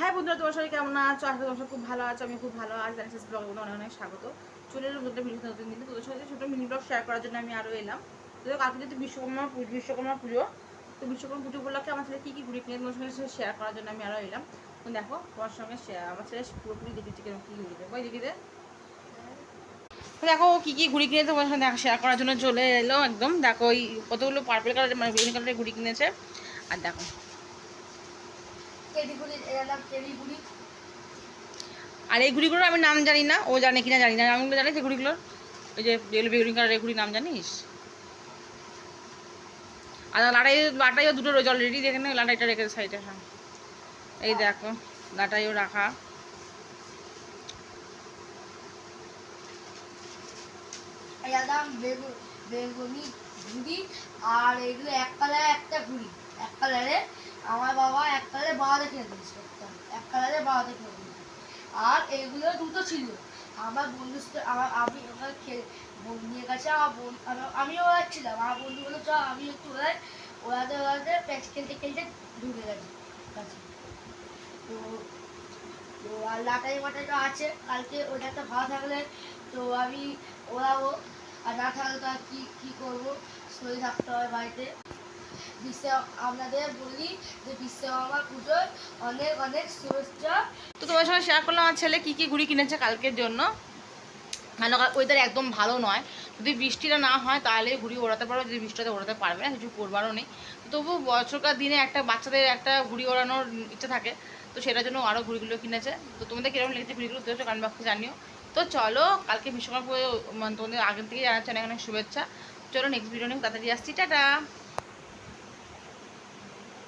হ্যাঁ বন্ধুরা, তোমার সবাই কেমন আছো? আশা তোমার খুব ভালো আছো। আমি খুব ভালো আছি। জানিস ব্লগ অনেক অনেক স্বাগত। চলে এলাম নতুন ভিডিও নতুন দিনে তোদের সাথে ছোটো মিনি ব্লগ শেয়ার করার জন্য আমি আরও এলাম। তো কালকে যেহেতু বিশ্বকর্মা পুজো বিশ্বকর্মা পুজো, তো বিশ্বকর্মা পুজো উপলক্ষে আমার ছেলে কী কী ঘুরি কিনে তোমার সঙ্গে শেয়ার করার জন্য আমি আরও এলাম। তো দেখো, তোমার সঙ্গে share- আমার ছেলে পুরোপুরি দেখেছি কেন, কী ঘুরি দেয়। দেখি দে। দেখো, ও কী কী ঘুড়ি কিনে তোমার সঙ্গে দেখা শেয়ার করার জন্য চলে এলো একদম। দেখো, ওই কতগুলো পার্পল কালারের মানে বিভিন্ন কালারের ঘুড়ি কিনেছে। আর দেখো আর এই ঘুড়িগুলোর আমি নাম জানি না ও জানে কিনা জানি না আমি জানি যে ঘুড়িগুলোর ওই যে বেগুনি বেগুনি কালারের ঘুড়ির নাম জানিস? আর লাটাই লাটাইও দুটো রয়েছে অলরেডি দেখে না লাটাইটা রেখে সাইডে হ্যাঁ। এই দেখো লাটাইও রাখা। বেগুনি ঘুড়ি আর এগুলো এক কালারে একটা ঘুড়ি এক কালারে আমার বাবা এক কালারে বাবাতে কিনে দিয়েছে। এক কালারে বাবাতে কিনে দিয়েছে আর এগুলো দুটো ছিল। আমার বন্ধু আমার আমি ওখানে খেলে বন্ধুদের কাছে আমার বোন আমার- আমিও ওড়াচ্ছিলাম। আমার বন্ধু বলে চ আমি একটু ওড়াই। ওড়াতে ওড়াতে প্যাচ খেলতে খেলতে ঢুকে গেছে কাছে। তো তো আর লাটাই মাটাইটা আছে। কালকে ওটা একটা ভালো থাকলে তো আমি ওড়াবো। আর না থাকলে তো আর কী কী করব? শরীর থাকতে হয় বাড়িতে। বিশ্ব আপনাদের বলি যে বিশ্বকর্মা পুজোর অনেক অনেক শুভেচ্ছা। তো তোমার সঙ্গে শেয়ার করলাম, আমার ছেলে কী কী ঘুড়ি কিনেছে কালকের জন্য। কেন ওয়েদার একদম ভালো নয়। যদি বৃষ্টিটা না হয়, তাহলে ঘুড়ি ওড়াতে পারো যদি বৃষ্টিতে ওড়াতে পারবে না, কিছু করবারও নেই। তবু বছরকার দিনে একটা বাচ্চাদের একটা ঘুড়ি ওড়ানোর ইচ্ছা থাকে, তো সেটার জন্য আরও ঘুড়িগুলো কিনেছে। তো তোমাদের কীরকম লেগেছে ঘুড়িগুলো দিয়েছ কমেন্ট বক্সে জানিও। তো চলো, কালকে বিশ্বকর্মা পুজো মানে তোমাদের আগের থেকে জানাচ্ছি অনেক অনেক শুভেচ্ছা। চলো নেক্সট ভিডিও নিয়ে তাড়াতাড়ি আসছি, টাটা!